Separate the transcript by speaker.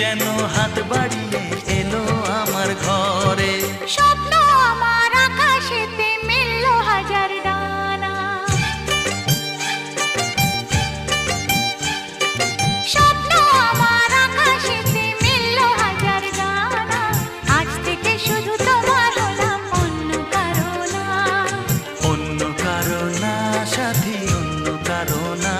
Speaker 1: যেন হাত বাড়িয়ে এলো আমার ঘরে।
Speaker 2: স্বপ্ন আমার আকাশেতে মিলল হাজার ডানা। স্বপ্ন আমার আকাশেতে মিলল হাজার ডানা। আজ থেকে শুধু তোমার হলাম অন্য কারও না
Speaker 1: অন্য কারও না সাথী অন্য কারও না